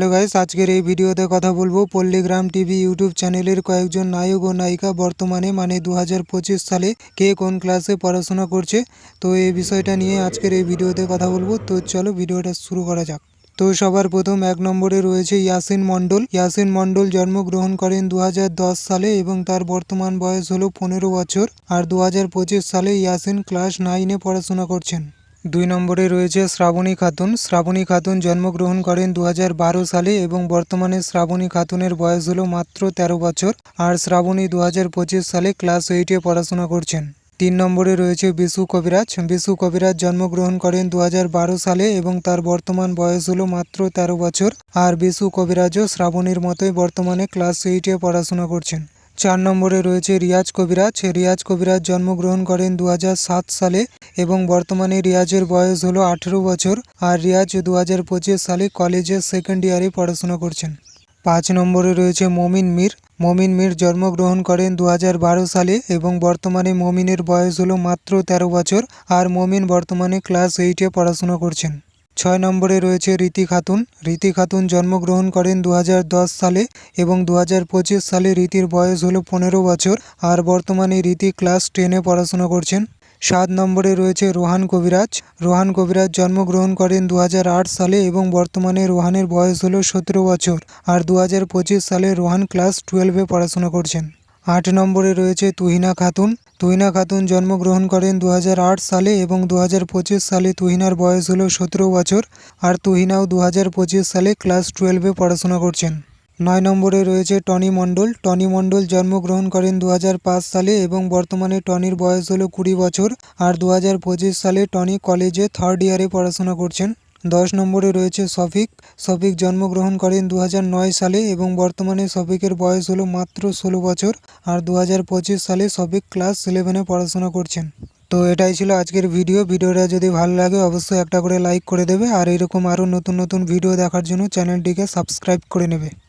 Hello guys, আজকের এই ভিডিওতে কথা বলব পল্লীগ্রাম টিভি ইউটিউব চ্যানেলের কয়েকজন নায়ক ও নায়িকা বর্তমানে মানে দু হাজার পঁচিশ সালে কে কোন ক্লাসে পড়াশোনা করছে। তো এই বিষয়টা নিয়ে আজকের এই ভিডিওতে কথা বলব। তো চলো ভিডিওটা শুরু করা যাক। তো সবার প্রথম এক নম্বরে রয়েছে ইয়াসিন মণ্ডল। ইয়াসিন মণ্ডল জন্মগ্রহণ করেন দু হাজার দশ সালে এবং তার বর্তমান বয়স হলো পনেরো বছর। আর দু হাজার পঁচিশ সালে ইয়াসিন ক্লাস নাইনে পড়াশোনা করছেন। দুই নম্বরে রয়েছে শ্রাবণী খাতুন। শ্রাবণী খাতুন জন্মগ্রহণ করেন দু হাজার বারো সালে এবং বর্তমানে শ্রাবণী খাতুনের বয়স হলো মাত্র ১৩ বছর আর শ্রাবণী দু হাজার পঁচিশ সালে ক্লাস এইটে পড়াশোনা করছেন। তিন নম্বরে রয়েছে বিশু কবিরাজ। বিশু কবিরাজ জন্মগ্রহণ করেন দুহাজার বারো সালে এবং তার বর্তমান বয়স হলো মাত্র ১৩ বছর আর বিশু কবিরাজও শ্রাবণীর মতোই বর্তমানে ক্লাস এইটে পড়াশোনা করছেন। চার নম্বরে রয়েছে রিয়াজ কবিরাজ। রিয়াজ কবিরাজ জন্মগ্রহণ করেন দু হাজার সাত সালে এবং বর্তমানে রিয়াজের বয়স হলো আঠেরো বছর আর রিয়াজ দু হাজার পঁচিশ সালে কলেজে সেকেন্ড ইয়ারে পড়াশোনা করছেন। পাঁচ নম্বরে রয়েছে মমিন মীর। মমিন মীর জন্মগ্রহণ করেন দুহাজার বারো সালে এবং বর্তমানে মমিনের বয়স হলো মাত্র ১৩ বছর আর মমিন বর্তমানে ক্লাস এইটে পড়াশোনা করছেন। ছয় নম্বরে রয়েছে রীতি খাতুন। রীতি খাতুন জন্মগ্রহণ করেন দু হাজার দশ সালে এবং দু হাজার পঁচিশ সালে রীতির বয়স হলো পনেরো বছর আর বর্তমানে রীতি ক্লাস টেনে পড়াশোনা করছেন। সাত নম্বরে রয়েছে রোহান কবিরাজ। রোহান কবিরাজ জন্মগ্রহণ করেন দু হাজার আট সালে এবং বর্তমানে রোহানের বয়স হলো সতেরো বছর আর দু হাজার পঁচিশ সালে রোহান ক্লাস টুয়েলভে পড়াশোনা করছেন। আট নম্বরে রয়েছে তুহিনা খাতুন। তুহিনা খাতুন জন্মগ্রহণ করেন দু হাজার আট সালে এবং দু হাজার পঁচিশ সালে তুহিনার বয়স হলো সতেরো বছর আর তুহিনাও দু হাজার পঁচিশ সালে ক্লাস টুয়েলভে পড়াশোনা করছেন। নয় নম্বরে রয়েছে টনি মণ্ডল। টনি মণ্ডল জন্মগ্রহণ করেন দু হাজার পাঁচ সালে এবং বর্তমানে টনির বয়স হলো কুড়ি বছর আর দুহাজার পঁচিশ সালে টনি কলেজে থার্ড ইয়ারে পড়াশোনা করছেন। দশ নম্বরে রয়েছে শফিক। শফিক জন্মগ্রহণ করেন দু হাজার নয় সালে এবং বর্তমানে শফিকের বয়স হলো মাত্র ষোলো বছর। আর দু হাজার পঁচিশ সালে শফিক ক্লাস ইলেভেনে পড়াশোনা করছেন। তো এটাই ছিল আজকের ভিডিও ভিডিওটা যদি ভালো লাগে অবশ্যই একটা করে লাইক করে দেবে। আর এরকম আরও নতুন নতুন ভিডিও দেখার জন্য চ্যানেলটিকে সাবস্ক্রাইব করে নেবে।